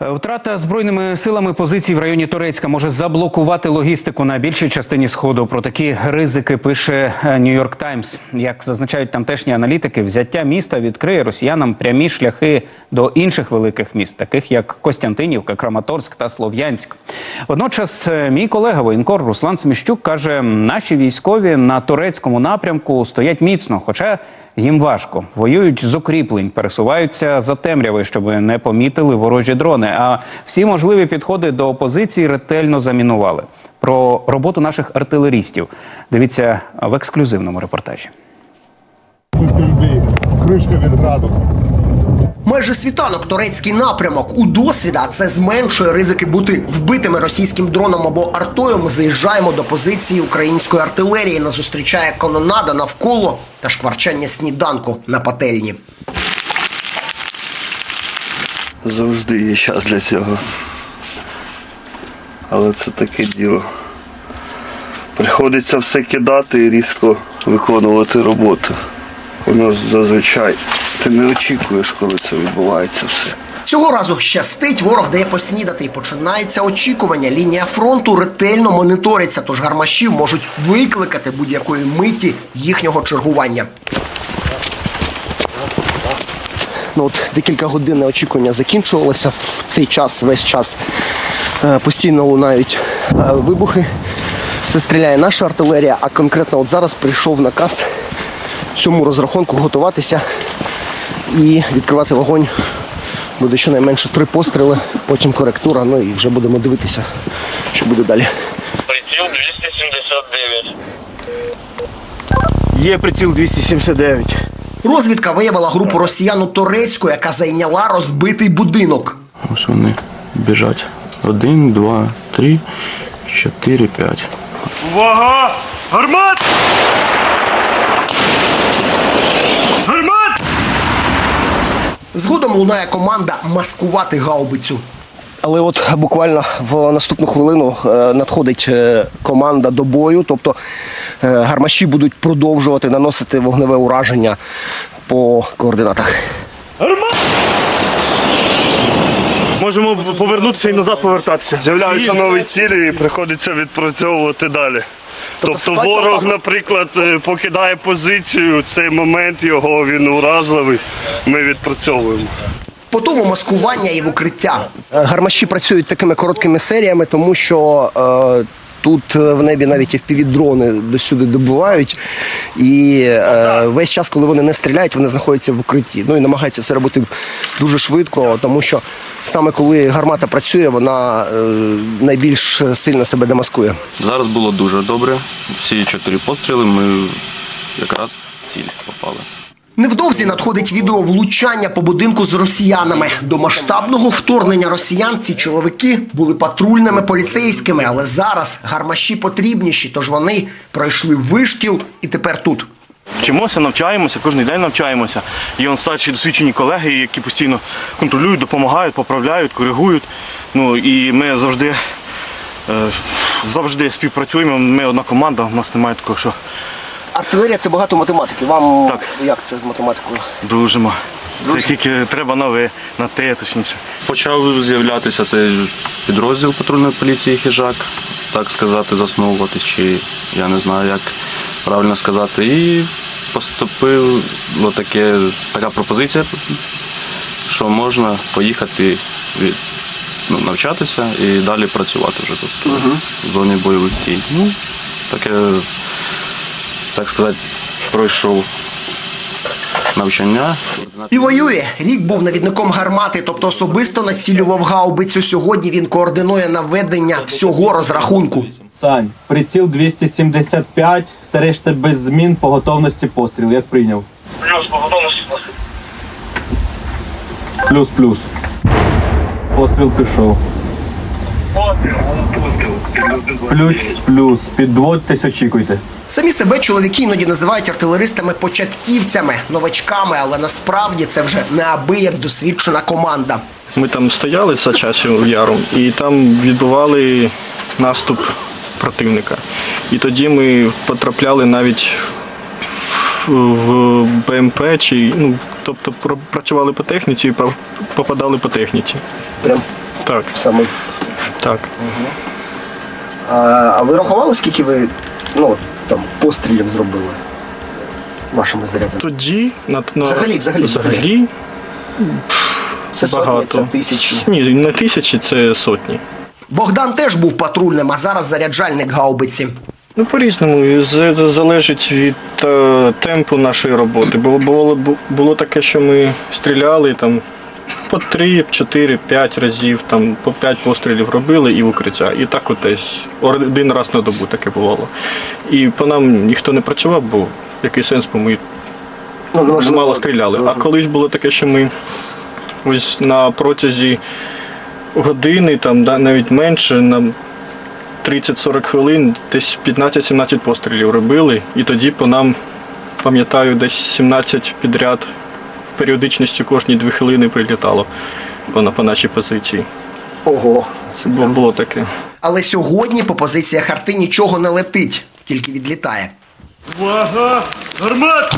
Втрата збройними силами позицій в районі Турецька може заблокувати логістику на більшій частині сходу. Про такі ризики пише Нью-Йорк Таймс. Як зазначають тамтешні аналітики, взяття міста відкриє росіянам прямі шляхи до інших великих міст, таких як Костянтинівка, Краматорськ та Слов'янськ. Водночас, е, мій колега воєнкор Руслан Сміщук каже, наші військові на турецькому напрямку стоять міцно, хоча їм важко. Воюють з укріплень, пересуваються за темряви, щоб не помітили ворожі дрони. А всі можливі підходи до опозиції ретельно замінували. Про роботу наших артилерістів дивіться в ексклюзивному репортажі. кришка від граду. Майже світанок турецький напрямок у досвіда це зменшує ризики бути вбитими російським дроном або артою. Ми заїжджаємо до позиції української артилерії. Нас зустрічає канонада навколо та шкварчання сніданку на пательні. Завжди є час для цього. Але це таке діло. Приходиться все кидати і різко виконувати роботу. Воно ж зазвичай ти не очікуєш, коли це відбувається все. Цього разу щастить, ворог дає поснідати і починається очікування. Лінія фронту ретельно моніториться, тож гармашів можуть викликати будь-якої миті їхнього чергування. Ну от декілька годин очікування закінчувалося. В цей час, весь час е, постійно лунають е, вибухи. Це стріляє наша артилерія, а конкретно от зараз прийшов наказ цьому розрахунку готуватися і відкривати вогонь. Буде щонайменше три постріли, потім коректура, ну і вже будемо дивитися, що буде далі. Приціл 279. Є приціл 279. Розвідка виявила групу росіян у Торецьку, яка зайняла розбитий будинок. Ось вони біжать. Один, два, три, чотири, п'ять. Увага! Гармат! Гармат! Лунає команда маскувати гаубицю. Але от буквально в наступну хвилину е, надходить е, команда до бою, тобто е, гармаші будуть продовжувати наносити вогневе ураження по координатах. Можемо повернутися і назад повертатися. З'являються нові цілі і приходиться відпрацьовувати далі. Тобто ситуація ворог, наприклад, е, покидає позицію, цей момент його він уразливий. Ми відпрацьовуємо. По тому маскування і в укриття. Гармаші працюють такими короткими серіями, тому що е, тут е, в небі навіть FPV-дрони досюди добувають. І е, весь час, коли вони не стріляють, вони знаходяться в укритті. Ну і намагаються все робити дуже швидко, тому що саме коли гармата працює, вона е, найбільш сильно себе демаскує. Зараз було дуже добре. Всі чотири постріли ми якраз в ціль попали. Невдовзі надходить відео влучання по будинку з росіянами. До масштабного вторгнення росіян ці чоловіки були патрульними поліцейськими, але зараз гармаші потрібніші, тож вони пройшли вишкіл і тепер тут. Вчимося, навчаємося, кожен день навчаємося. Є он старші досвідчені колеги, які постійно контролюють, допомагають, поправляють, коригують. Ну і ми завжди, е, завжди співпрацюємо. Ми одна команда, у нас немає такого, що Артилерія це багато математики. Вам Так. як це з математикою? дружимо. Це тільки треба на ви, на те, точніше. Почав з'являтися цей підрозділ патрульної поліції хижак, так сказати, засновуватись, чи я не знаю, як правильно сказати. І поступила таке, така пропозиція, що можна поїхати від, ну, навчатися і далі працювати вже тут в зоні бойових дій. Ну, таке, так сказати, пройшов навчання. І воює. Рік був навідником гармати, тобто особисто націлював гаубицю. Сьогодні він координує наведення всього розрахунку. Сань, приціл 275, все решта без змін по готовності постріл. Як прийняв? Плюс по готовності постріл. Плюс-плюс. Постріл пішов. Постріл. Плюс-плюс. Підводьтесь, очікуйте. Самі себе чоловіки іноді називають артилеристами-початківцями, новачками, але насправді це вже неабияк досвідчена команда. Ми там стояли за часу яром і там відбували наступ противника. І тоді ми потрапляли навіть в- в БМП, чи, ну, тобто працювали по техніці і попадали по техніці. Прям Так, Саме. Так. А, а ви рахували, скільки ви ну, там, пострілів зробили вашими зарядами? Тоді на, на Взагалі, взагалі, взагалі Це сотні, багато. це тисячі. Ні, не тисячі, це сотні. Богдан теж був патрульним, а зараз заряджальник гаубиці. Ну, по-різному, і з- з- залежить від е, темпу нашої роботи. Було, було, було таке, що ми стріляли там по 3, 4, 5 разів, там по 5 пострілів робили і в укриття. І так от десь один раз на добу таке бувало. І по нам ніхто не працював, бо який сенс, бо ми Ну, мало стріляли. А колись було таке, що ми ось на протязі години, там да, навіть менше, на 30-40 хвилин, десь 15-17 пострілів робили, і тоді по нам, пам'ятаю, десь 17 підряд періодичністю кожні 2 хвилини прилітало по нашій позиції. Ого. Це було, було таке. Але сьогодні по позиціях арти нічого не летить, тільки відлітає. Увага! Гармат!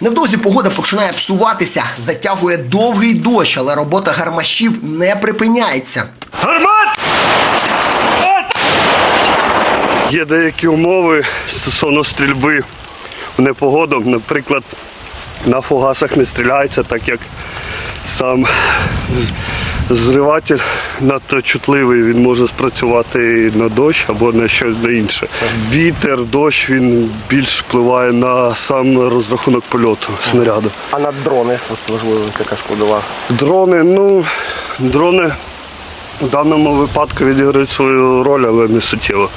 Невдовзі погода починає псуватися, затягує довгий дощ, але робота гармашів не припиняється. Гармат! Є деякі умови стосовно стрільби в непогоду. Наприклад, на фугасах не стріляється, так як сам зриватель надто чутливий, він може спрацювати на дощ або на щось на інше. Вітер, дощ він більш впливає на сам розрахунок польоту снаряду. А на дрони, от важливо, яка складова. Дрони, ну, дрони в даному випадку відіграють свою роль, але не суттєво.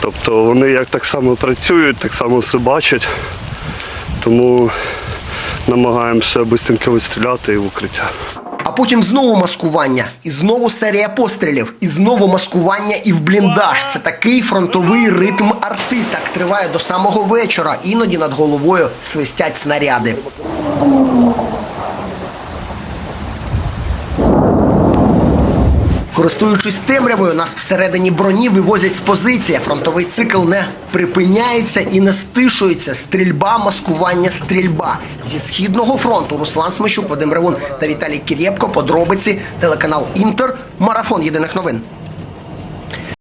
Тобто вони як так само працюють, так само все бачать, тому намагаємося швидко вистріляти і в укриття. А потім знову маскування, і знову серія пострілів, і знову маскування і в бліндаж. Це такий фронтовий ритм арти. Так триває до самого вечора. Іноді над головою свистять снаряди. Користуючись темрявою, нас всередині броні вивозять з позиції. Фронтовий цикл не припиняється і не стишується. Стрільба, маскування, стрільба. Зі східного фронту Руслан Смещук, Вадим Ревун та Віталій Кірєпко. Подробиці телеканал Інтер. Марафон єдиних новин.